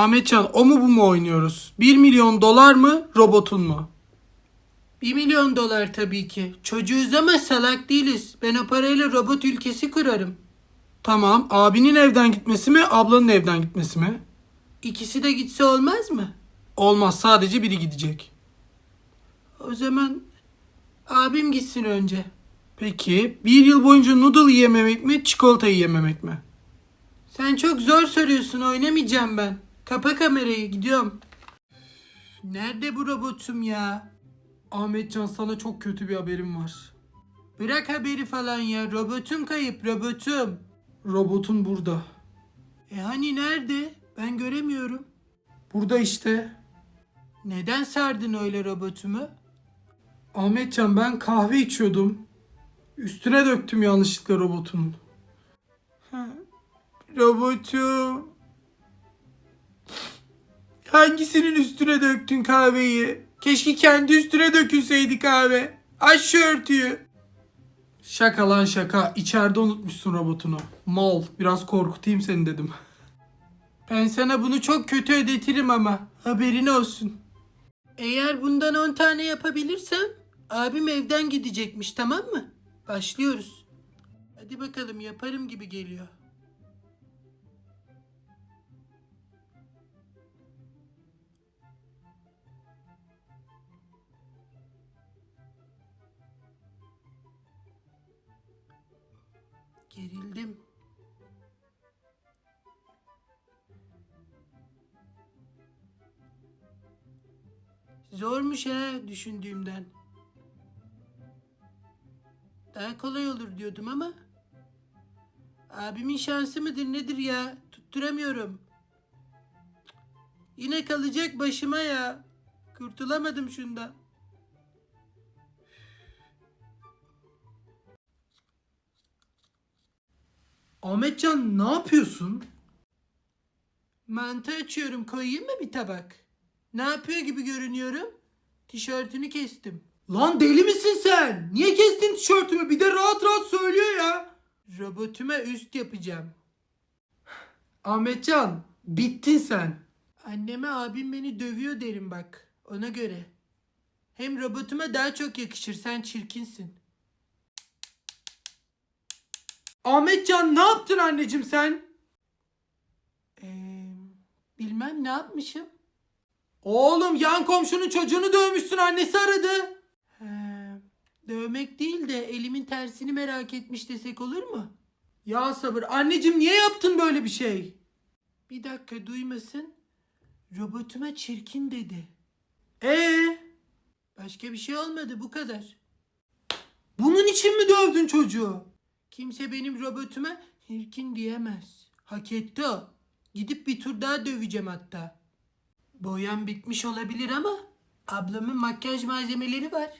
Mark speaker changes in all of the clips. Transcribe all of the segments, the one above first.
Speaker 1: Ahmetcan o mu bu mu oynuyoruz? 1 milyon dolar mı robotun mu? 1 milyon dolar tabii ki. Çocuğuz ama salak değiliz. Ben o parayla robot ülkesi kurarım. Tamam. Abinin evden gitmesi mi, ablanın evden gitmesi mi? İkisi de gitse olmaz mı? Olmaz. Sadece biri gidecek. O zaman abim gitsin önce. Peki bir yıl boyunca noodle yiyememek mi, çikolata yiyememek mi? Sen çok zor soruyorsun. Oynamayacağım ben. Kapa kamerayı. Gidiyorum. Nerede bu robotum ya? Ahmetcan sana çok kötü bir haberim var. Bırak haberi falan ya. Robotum kayıp. Robotum. Robotun burada. E hani nerede? Ben göremiyorum. Burada işte. Neden sardın öyle robotumu? Ahmetcan ben kahve içiyordum. Üstüne döktüm yanlışlıkla robotun. Ha, Robotum. Hangisinin üstüne döktün kahveyi? Keşke kendi üstüne dökülseydi kahve. Aç şu örtüyü. Şaka lan şaka. İçeride unutmuşsun robotunu. Mal. Biraz korkutayım seni dedim. Ben sana bunu çok kötü ödetirim ama. Haberin olsun. Eğer bundan 10 tane yapabilirsem abim evden gidecekmiş tamam mı? Başlıyoruz. Hadi bakalım yaparım gibi geliyor. Gerildim. Zormuş ha düşündüğümden. Daha kolay olur diyordum ama. Abimin şansı mıdır nedir ya? Tutturamıyorum. Yine kalacak başıma ya. Kurtulamadım şundan. Ahmetcan ne yapıyorsun? Mantı açıyorum koyayım mı bir tabak? Ne yapıyor gibi görünüyorum? Tişörtünü kestim. Lan deli misin sen? Niye kestin tişörtümü? Bir de rahat rahat söylüyor ya. Robotuma üst yapacağım. Ahmetcan bittin sen. Anneme abim beni dövüyor derim bak. Ona göre. Hem robotuma daha çok yakışır. Sen çirkinsin. Ahmetcan ne yaptın anneciğim sen? Ee, bilmem ne yapmışım. Oğlum yan komşunun çocuğunu dövmüşsün annesi aradı. He, dövmek değil de elimin tersini merak etmiş desek olur mu? Ya sabır anneciğim niye yaptın böyle bir şey? Bir dakika duymasın. Robotuma çirkin dedi. Ee? Başka bir şey olmadı bu kadar. Bunun için mi dövdün çocuğu? Kimse benim robotuma çirkin diyemez. Hak etti o. Gidip bir tur daha döveceğim hatta. Boyam bitmiş olabilir ama ablamın makyaj malzemeleri var.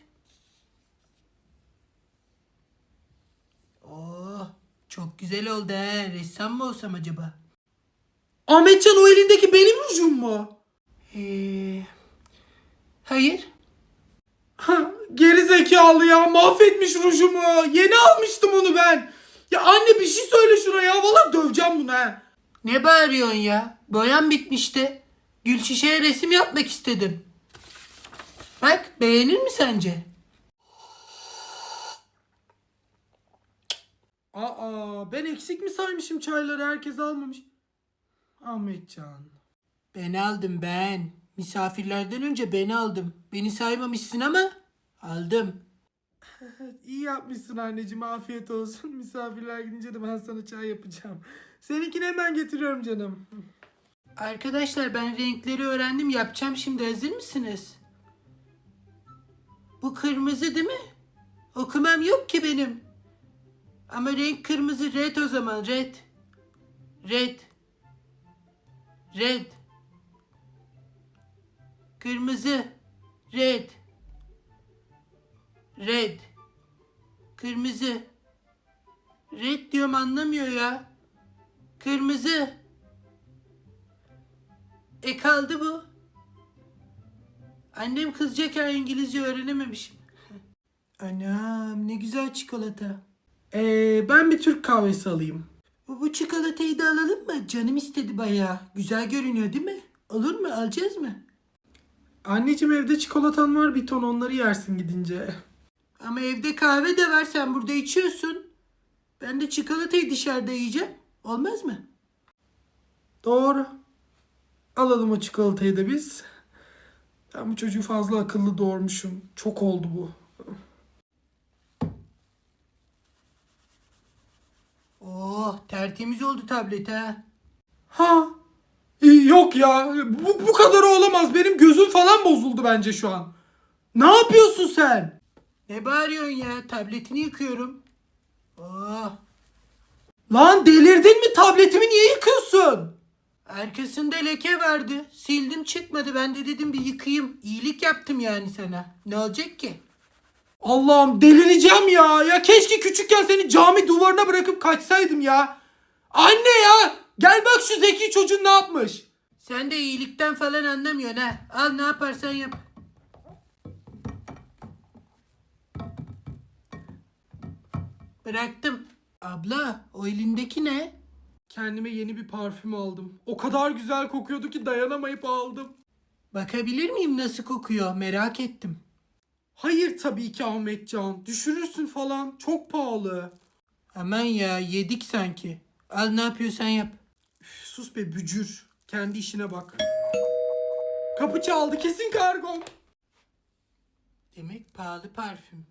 Speaker 1: Oh, çok güzel oldu he. Ressam mı olsam acaba? Ahmetcan o elindeki benim rujum mu? Ee, hayır. Geri zekalı ya mahvetmiş rujumu. Yeni almıştım onu ben. Ya anne bir şey söyle şuna ya. Valla döveceğim bunu ha. Ne bağırıyorsun ya? Boyam bitmişti. Gül şişeye resim yapmak istedim. Bak beğenir mi sence? Aa ben eksik mi saymışım çayları herkes almamış. Ahmetcan. Ben aldım ben. Misafirlerden önce ben aldım. Beni saymamışsın ama aldım. İyi yapmışsın anneciğim afiyet olsun. Misafirler gidince de ben sana çay yapacağım. Seninkini hemen getiriyorum canım. Arkadaşlar ben renkleri öğrendim yapacağım şimdi hazır mısınız? Bu kırmızı değil mi? Okumam yok ki benim. Ama renk kırmızı red o zaman red. Red. Red. Kırmızı. Red. Red. Kırmızı. Red diyorum anlamıyor ya. Kırmızı. E kaldı bu. Annem kızacak ya İngilizce öğrenememişim. Anam ne güzel çikolata. Ee, ben bir Türk kahvesi alayım. Bu, bu çikolatayı da alalım mı? Canım istedi bayağı. Güzel görünüyor değil mi? Olur mu? Alacağız mı? Anneciğim evde çikolatan var bir ton onları yersin gidince. Ama evde kahve de var sen burada içiyorsun. Ben de çikolatayı dışarıda yiyeceğim. Olmaz mı? Doğru. Alalım o çikolatayı da biz. Ben bu çocuğu fazla akıllı doğurmuşum. Çok oldu bu. Oh tertemiz oldu tablet ha. Ha? Yok ya. Bu, bu kadar olamaz. Benim gözüm falan bozuldu bence şu an. Ne yapıyorsun sen? Ne bağırıyorsun ya? Tabletini yıkıyorum. Oh. Lan delirdin mi? Tabletimi niye yıkıyorsun? Arkasında leke vardı. Sildim çıkmadı. Ben de dedim bir yıkayayım. İyilik yaptım yani sana. Ne olacak ki? Allah'ım delireceğim ya. Ya keşke küçükken seni cami duvarına bırakıp kaçsaydım ya. Anne ya. Gel bak şu zeki çocuğun ne yapmış. Sen de iyilikten falan anlamıyorsun ha. Al ne yaparsan yap. Bıraktım. Abla o elindeki ne? Kendime yeni bir parfüm aldım. O kadar güzel kokuyordu ki dayanamayıp aldım. Bakabilir miyim nasıl kokuyor? Merak ettim. Hayır tabii ki Ahmetcan. Düşürürsün falan. Çok pahalı. Aman ya yedik sanki. Al ne yapıyorsan yap. Üf, sus be bücür. Kendi işine bak. Kapı çaldı kesin kargom. Demek pahalı parfüm.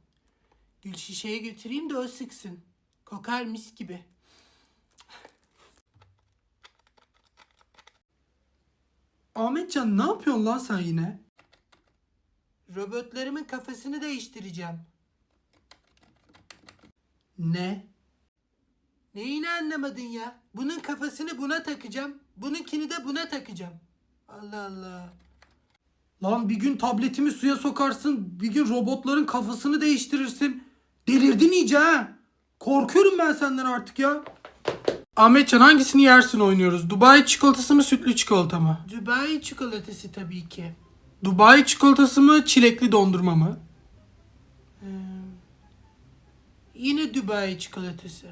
Speaker 1: Gül şişeye götüreyim de o sıksın. Kokar mis gibi. Ahmetcan ne yapıyorsun lan sen yine? Robotlarımın kafasını değiştireceğim. Ne? Neyini anlamadın ya? Bunun kafasını buna takacağım. Bununkini de buna takacağım. Allah Allah. Lan bir gün tabletimi suya sokarsın. Bir gün robotların kafasını değiştirirsin. Delirdin iyice ha. Korkuyorum ben senden artık ya. Ahmetcan hangisini yersin oynuyoruz? Dubai çikolatası mı sütlü çikolata mı? Dubai çikolatası tabii ki. Dubai çikolatası mı çilekli dondurma mı? Ee, yine Dubai çikolatası.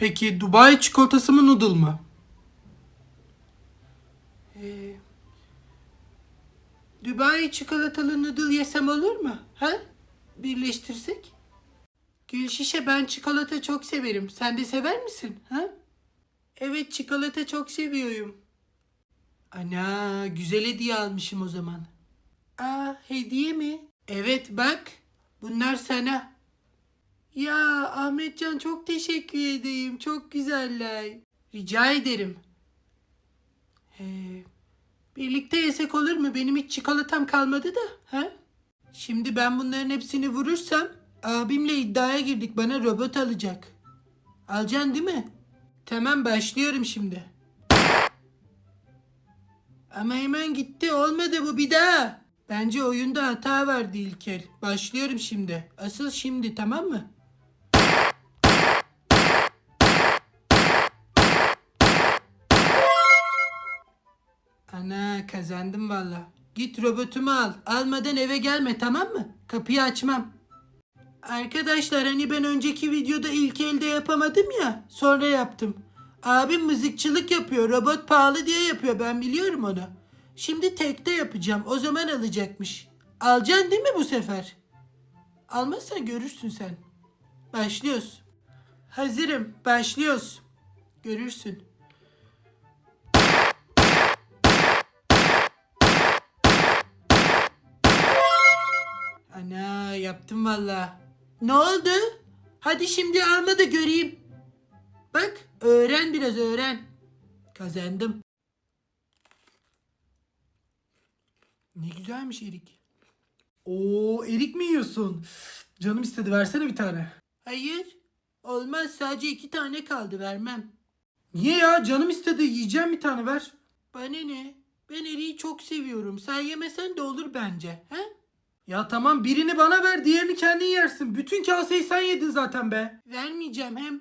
Speaker 1: Peki Dubai çikolatası mı noodle mı? Ee, Dubai çikolatalı noodle yesem olur mu? Ha? Birleştirsek? Gülşişe ben çikolata çok severim. Sen de sever misin? Ha? Evet çikolata çok seviyorum. Ana güzel hediye almışım o zaman. Aa hediye mi? Evet bak bunlar sana. Ya Ahmetcan çok teşekkür edeyim. Çok güzeller. Rica ederim. Ee, birlikte yesek olur mu? Benim hiç çikolatam kalmadı da. Ha? Şimdi ben bunların hepsini vurursam abimle iddiaya girdik. Bana robot alacak. Alacaksın değil mi? Tamam başlıyorum şimdi. Ama hemen gitti. Olmadı bu bir daha. Bence oyunda hata vardı İlker. Başlıyorum şimdi. Asıl şimdi tamam mı? Ana kazandım valla. Git robotumu al. Almadan eve gelme tamam mı? Kapıyı açmam. Arkadaşlar hani ben önceki videoda ilk elde yapamadım ya. Sonra yaptım. Abim mızıkçılık yapıyor. Robot pahalı diye yapıyor. Ben biliyorum onu. Şimdi tekte yapacağım. O zaman alacakmış. Alacaksın değil mi bu sefer? Almazsan görürsün sen. Başlıyoruz. Hazırım. Başlıyoruz. Görürsün. Yaptım valla. Ne oldu? Hadi şimdi alma da göreyim. Bak öğren biraz öğren. Kazandım. Ne güzelmiş erik. Oo erik mi yiyorsun? Canım istedi versene bir tane. Hayır. Olmaz sadece iki tane kaldı vermem. Niye ya canım istedi yiyeceğim bir tane ver. Bana ne? Ben eriği çok seviyorum. Sen yemesen de olur bence. He? Ya tamam birini bana ver diğerini kendin yersin. Bütün kaseyi sen yedin zaten be. Vermeyeceğim hem.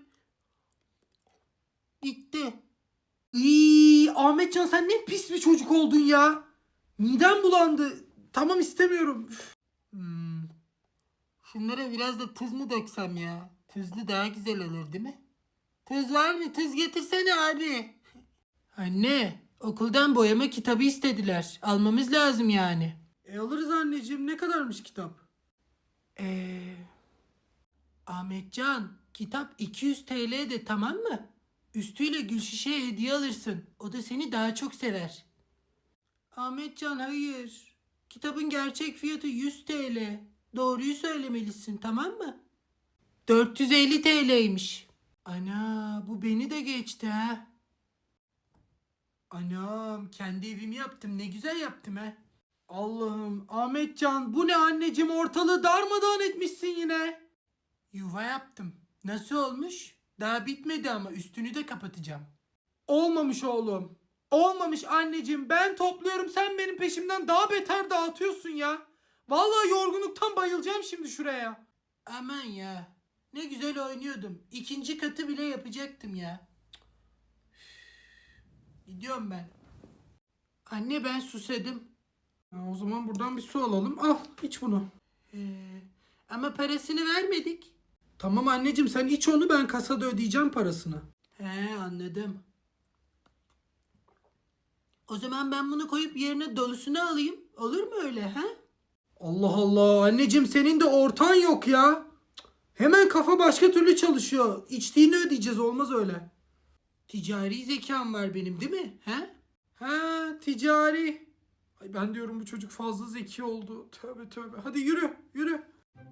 Speaker 1: Bitti. İyi Ahmetcan sen ne pis bir çocuk oldun ya. Midem bulandı. Tamam istemiyorum. Hmm. Şunlara biraz da tuz mu döksem ya? Tuzlu daha güzel olur değil mi? Tuz var mı? Tuz getirsene abi. Anne, Okuldan boyama kitabı istediler. Almamız lazım yani. E alırız anneciğim. Ne kadarmış kitap? Eee... Ahmetcan, kitap 200 TL de tamam mı? Üstüyle gül şişeye hediye alırsın. O da seni daha çok sever. Ahmetcan hayır. Kitabın gerçek fiyatı 100 TL. Doğruyu söylemelisin tamam mı? 450 TL'ymiş. Ana bu beni de geçti ha. Anam kendi evimi yaptım ne güzel yaptım ha. Allah'ım Ahmetcan bu ne anneciğim ortalığı darmadağın etmişsin yine. Yuva yaptım. Nasıl olmuş? Daha bitmedi ama üstünü de kapatacağım. Olmamış oğlum. Olmamış anneciğim. Ben topluyorum sen benim peşimden daha beter dağıtıyorsun ya. Vallahi yorgunluktan bayılacağım şimdi şuraya. Aman ya. Ne güzel oynuyordum. İkinci katı bile yapacaktım ya. Gidiyorum ben. Anne ben susadım. O zaman buradan bir su alalım. Al iç bunu. Ee, ama parasını vermedik. Tamam anneciğim sen iç onu ben kasada ödeyeceğim parasını. He anladım. O zaman ben bunu koyup yerine dolusunu alayım. Olur mu öyle ha? Allah Allah anneciğim senin de ortan yok ya. Hemen kafa başka türlü çalışıyor. İçtiğini ödeyeceğiz olmaz öyle. Ticari zekam var benim değil mi? He? Ha ticari. Ay ben diyorum bu çocuk fazla zeki oldu. Tövbe tövbe. Hadi yürü yürü.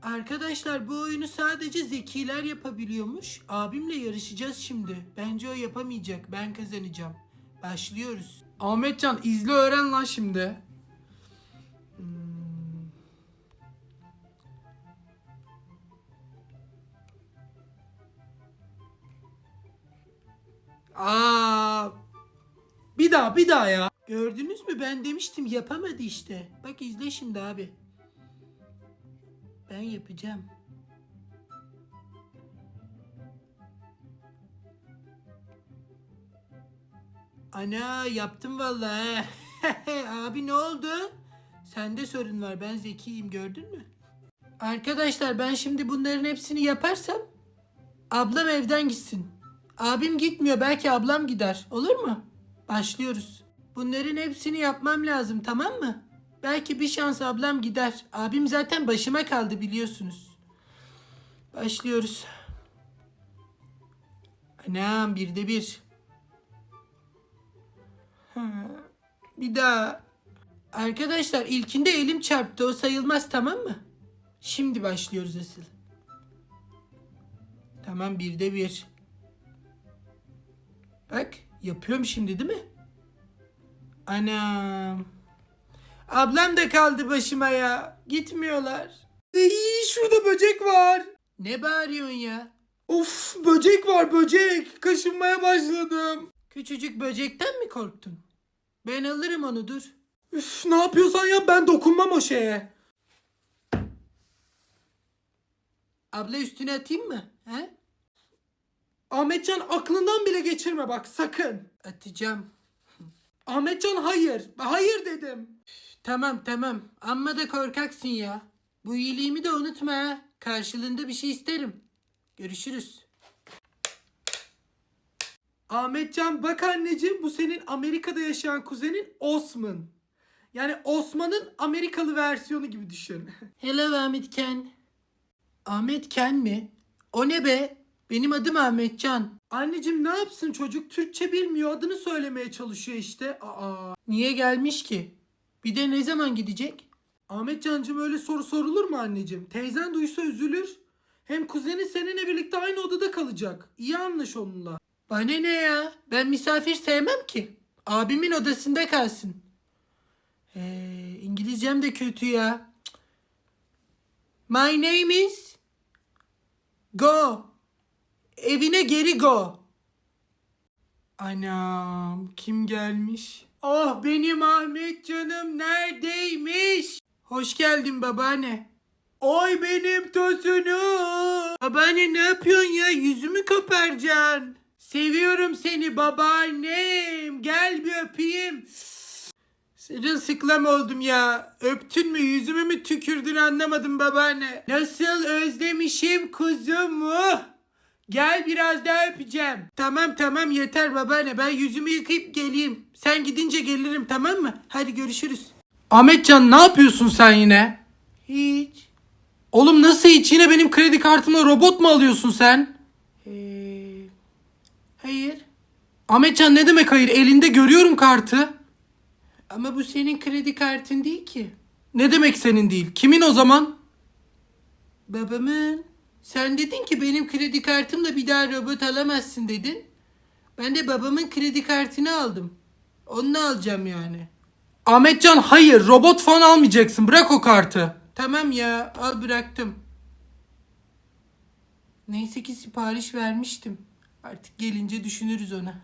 Speaker 1: Arkadaşlar bu oyunu sadece zekiler yapabiliyormuş. Abimle yarışacağız şimdi. Bence o yapamayacak. Ben kazanacağım. Başlıyoruz. Ahmetcan izle öğren lan şimdi. Hmm. Aa, bir daha bir daha ya. Gördünüz mü ben demiştim yapamadı işte. Bak izle şimdi abi. Ben yapacağım. Ana yaptım vallahi. Abi ne oldu? Sende sorun var. Ben zekiyim gördün mü? Arkadaşlar ben şimdi bunların hepsini yaparsam ablam evden gitsin. Abim gitmiyor. Belki ablam gider. Olur mu? Başlıyoruz. Bunların hepsini yapmam lazım tamam mı? Belki bir şans ablam gider. Abim zaten başıma kaldı biliyorsunuz. Başlıyoruz. Anam bir de bir. Ha, Bir daha. Arkadaşlar ilkinde elim çarptı o sayılmaz tamam mı? Şimdi başlıyoruz asıl. Tamam bir de bir. Bak yapıyorum şimdi değil mi? Anam. Ablam da kaldı başıma ya. Gitmiyorlar. İyi şurada böcek var. Ne bağırıyorsun ya? Of böcek var böcek. Kaşınmaya başladım. Küçücük böcekten mi korktun? Ben alırım onu dur. Üf ne yapıyorsan yap ben dokunmam o şeye. Abla üstüne atayım mı? He? Ahmetcan aklından bile geçirme bak sakın. Atacağım. Ahmetcan hayır. Hayır dedim. Tamam tamam. Amma da korkaksın ya. Bu iyiliğimi de unutma ha. Karşılığında bir şey isterim. Görüşürüz. Ahmetcan bak anneciğim bu senin Amerika'da yaşayan kuzenin Osman. Yani Osman'ın Amerikalı versiyonu gibi düşün. Hello Ahmet Ken. Ahmet Ken mi? O ne be? Benim adım Ahmetcan. Anneciğim ne yapsın çocuk? Türkçe bilmiyor. Adını söylemeye çalışıyor işte. Aa. Niye gelmiş ki? Bir de ne zaman gidecek? Ahmetcancığım öyle soru sorulur mu anneciğim? Teyzen duysa üzülür. Hem kuzeni seninle birlikte aynı odada kalacak. İyi anlaş onunla. Bana ne ya? Ben misafir sevmem ki. Abimin odasında kalsın. Ee, İngilizcem de kötü ya. My name is Go. Evine geri go. Anam kim gelmiş? Oh benim Ahmet canım neredeymiş? Hoş geldin babaanne. Oy benim tosunum. Babaanne ne yapıyorsun ya? Yüzümü koparacaksın. Seviyorum seni babaannem. Gel bir öpeyim. Sırılsıklam oldum ya. Öptün mü yüzümü mü tükürdün anlamadım babaanne. Nasıl özlemişim kuzumu. Gel biraz daha öpeceğim. Tamam tamam yeter babaanne ben yüzümü yıkayıp geleyim. Sen gidince gelirim tamam mı? Hadi görüşürüz. Ahmetcan ne yapıyorsun sen yine? Hiç. Oğlum nasıl hiç yine benim kredi kartımla robot mu alıyorsun sen? Ee, hayır. Ahmetcan ne demek hayır? Elinde görüyorum kartı. Ama bu senin kredi kartın değil ki. Ne demek senin değil? Kimin o zaman? Babamın. Sen dedin ki benim kredi kartımla bir daha robot alamazsın dedin. Ben de babamın kredi kartını aldım. Onu alacağım yani. Ahmetcan hayır robot falan almayacaksın. Bırak o kartı. Tamam ya al bıraktım. Neyse ki sipariş vermiştim. Artık gelince düşünürüz ona.